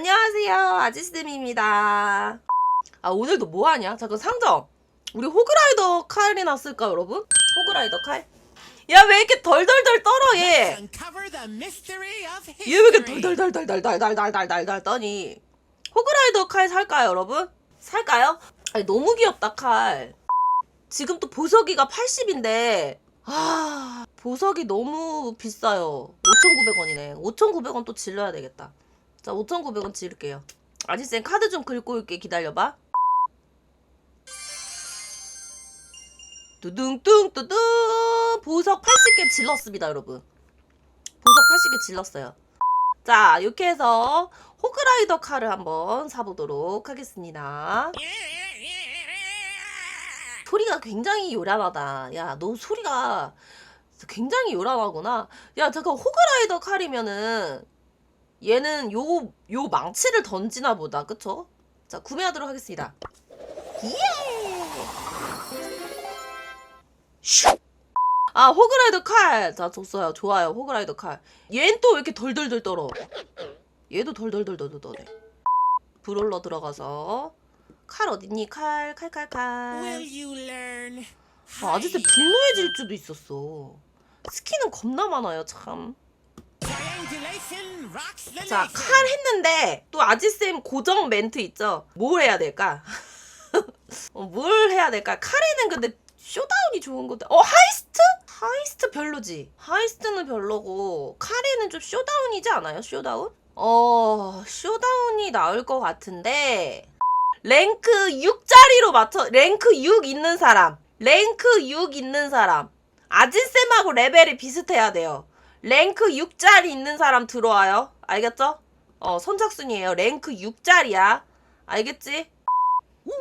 안녕하세요. 아지스입니다. 아, 오늘도 뭐 하냐? 잠깐 상점. 우리 호그라이더 칼이 났을까, 여러분? 호그라이더 칼? 야, 왜 이렇게 덜덜덜 떨어, 얘? 얘 왜 이렇게 history. 덜덜덜덜덜덜덜덜덜 떠니? 호그라이더 칼 살까요, 여러분? 살까요? 아니, 너무 귀엽다, 칼. 지금 또 보석이가 80인데, 아, 보석이 너무 비싸요. 5,900원이네. 5,900원 또 질러야 되겠다. 자, 5,900원 지를게요. 아지쌤 카드 좀 긁고 올게. 기다려봐. 두둥뚱 두둥 보석 80개 질렀습니다, 여러분. 보석 80개 질렀어요. 자, 이렇게 해서 호그라이더 칼을 한번 사보도록 하겠습니다. 소리가 굉장히 요란하다. 야, 너 소리가 굉장히 요란하구나. 야, 잠깐 호그라이더 칼이면은 얘는 요, 요 망치를 던지나 보다. 그쵸? 자, 구매하도록 하겠습니다. 예! 슉! 아, 호그라이더 칼! 자, 줬어요. 좋아요. 호그라이더 칼. 얘는 또 왜 이렇게 덜덜덜 떨어? 얘도 덜덜덜덜 떠네. 브롤러 들어가서 칼 어딨니? 칼, 칼, 칼, 칼. 아, 아저씨 분노의 질주도 있었어. 스킨은 겁나 많아요, 참. 자. 칼 했는데 또 아지쌤 고정 멘트 있죠? 뭘 해야 될까? 어, 뭘 해야 될까? 칼에는 근데 쇼다운이 좋은 건데 어 하이스트? 하이스트 별로지. 하이스트는 별로고 칼에는 좀 쇼다운이지 않아요? 쇼다운? 어 쇼다운이 나을 것 같은데 랭크 6짜리로 맞춰 랭크 6 있는 사람 랭크 6 있는 사람 아진쌤하고 레벨이 비슷해야 돼요 랭크 6짜리 있는 사람 들어와요. 알겠죠? 어 선착순이에요. 랭크 6짜리야. 알겠지?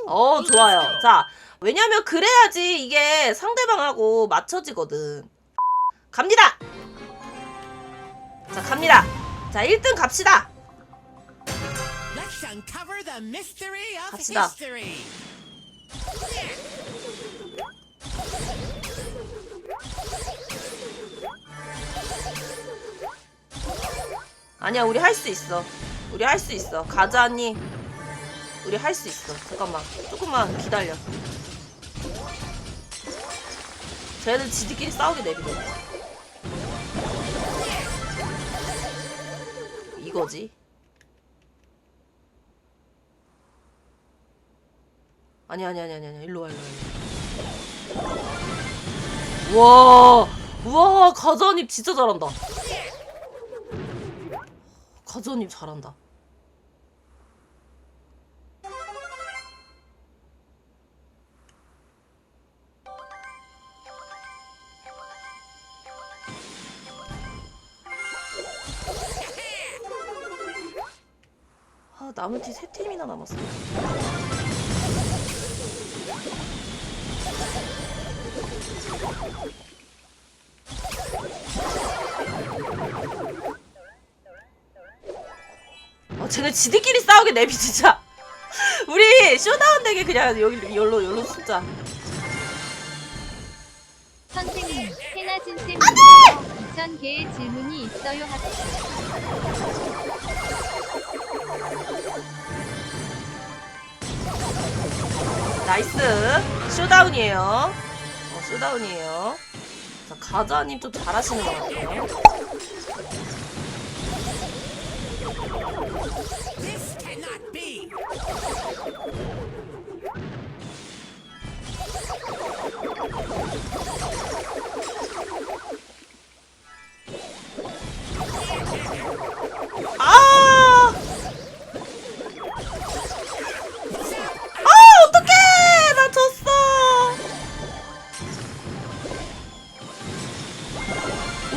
어 좋아요. 자 왜냐면 그래야지 이게 상대방하고 맞춰지거든. 갑니다! 자 갑니다. 자 1등 갑시다. 갑시다. 아니야 우리 할 수 있어. 우리 할 수 있어. 가자 언니. 우리 할 수 있어. 잠깐만. 조금만 기다려. 쟤들 지들끼리 싸우게 내비둬. 이거지? 아니 아니 아니 아니 아니. 일로 와 일로 와 우와. 우와 가자님 진짜 잘한다 가자님 잘한다. 아 남은 티세 팀이나 남았어 아 쟤네 지들끼리 싸우게 내비 진짜. 우리 쇼다운 되게 그냥 여기 열로 열로 숫자. 선생님, 해나 진 쌤. 2,000개의 질문이 있어요. 하트. 나이스. 쇼다운이에요. 어 쇼다운이에요. 자 가자님 좀 잘하시는 것 같아요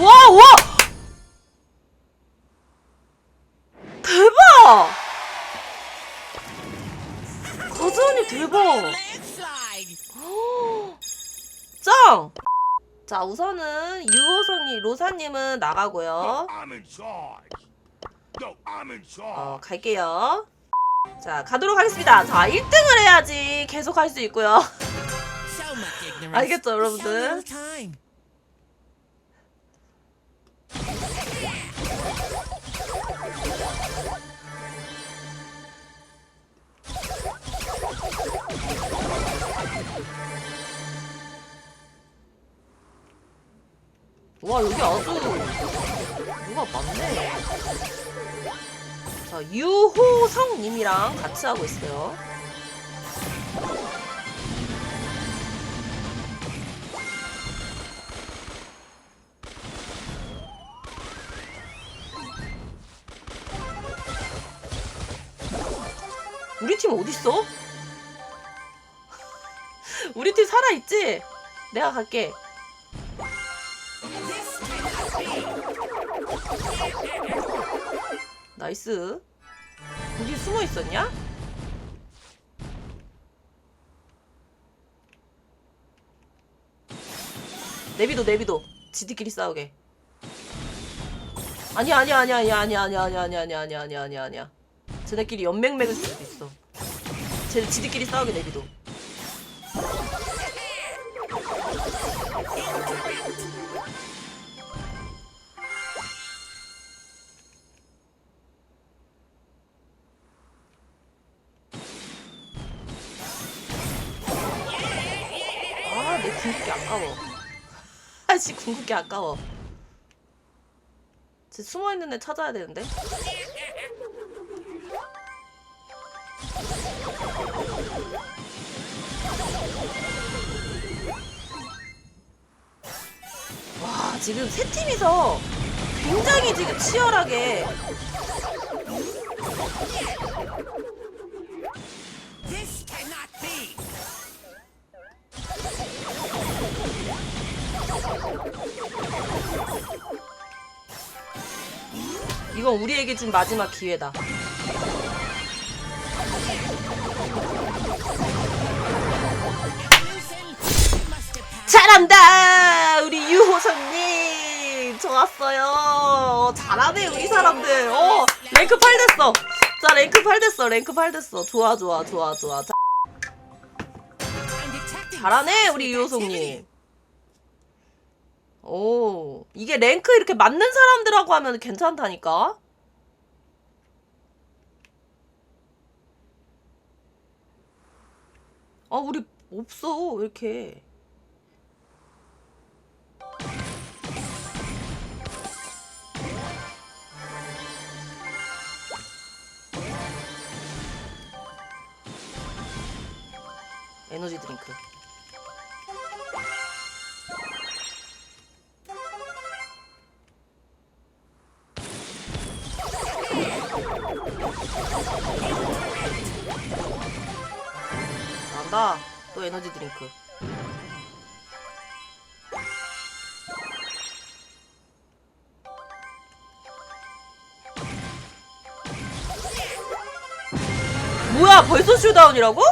와, 와! 대박! 거즈언니 대박! 짱! 자, 우선은 유호성이 로사님은 나가고요. 어, 갈게요. 자, 가도록 하겠습니다. 자, 1등을 해야지 계속 할 수 있고요. 알겠죠, 여러분들? 와 여기 아주 뭐가 많네. 자 유호성님이랑 같이 하고 있어요. 우리 팀 어딨어? 우리 팀 살아있지? 내가 갈게. 나이스. 거기 숨어 있었냐? 내비도 내비도 지들끼리 싸우게. 아니야 아니야 아니야 아니야 아니야 아니야 아니야 아니야 아니야 아니야 아니야 아니야 아니야. 쟤네끼리 연맹 맺을 수도 있어. 쟤 지들끼리 싸우게 내비도. 궁극기 아까워. 아씨, 궁극기 아까워. 쟤 숨어 있는 애 찾아야 되는데? 와, 지금 세 팀이서 굉장히 지금 치열하게 이건 우리에게 준 마지막 기회다. 잘한다 우리 유호선님. 좋았어요. 잘하네 우리 사람들. 어 랭크 8 됐어. 자 랭크 8 됐어 랭크 8 됐어. 좋아 좋아 좋아 좋아. 자, 잘하네 우리 유호성님 오 이게 랭크 이렇게 맞는 사람들하고 하면 괜찮다니까? 아 우리 없어 왜 이렇게. 에너지 드링크 난다. 또 에너지 드링크. 뭐야 벌써 쇼다운이라고?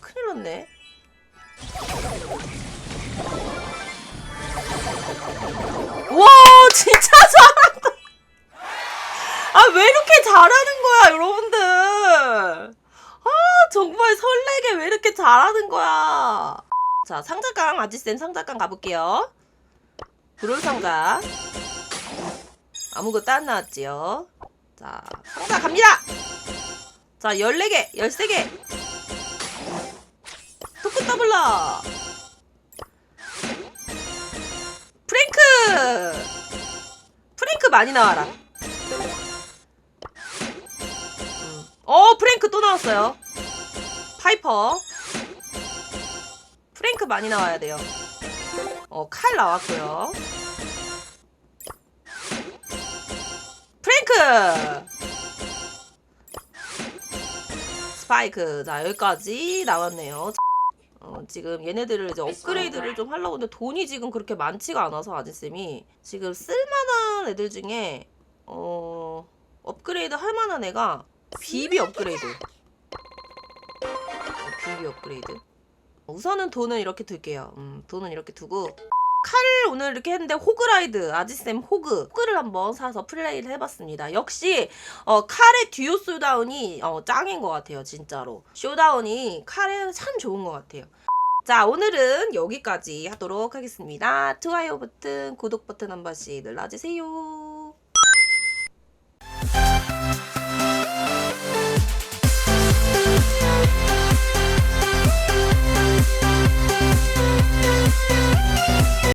큰일 났네. 와 진짜 잘한다. 아 왜 이렇게 잘하는 거야 여러분들? 아 정말 설레게 왜 이렇게 잘하는 거야? 자 상자깡 아지센 상자깡 가볼게요. 브롤 상자. 아무것도 안 나왔지요. 자 상자 갑니다! 자 14개 13개. 토크 더블러. 프랭크! 프랭크 많이 나와라 프랭크 또 나왔어요. 파이퍼. 프랭크 많이 나와야 돼요. 어 칼 나왔고요. 프랭크! 스파이크. 자 여기까지 나왔네요. 어, 지금 얘네들을 이제 업그레이드를 좀 하려고 하는데 돈이 지금 그렇게 많지가 않아서 아지쌤이. 지금 쓸만한 애들 중에 어 업그레이드 할 만한 애가 비비 업그레이드. 어, 비비 업그레이드? 우선은 돈은 이렇게 둘게요. 음, 돈은 이렇게 두고. 칼을 오늘 이렇게 했는데 호그라이드 아지쌤 호그. 호그를 한번 사서 플레이를 해봤습니다. 역시 어, 칼의 듀오 쇼다운이 어, 짱인 것 같아요 진짜로. 쇼다운이 칼에 참 좋은 것 같아요. 자 오늘은 여기까지 하도록 하겠습니다. 좋아요 버튼 구독 버튼 한 번씩 눌러주세요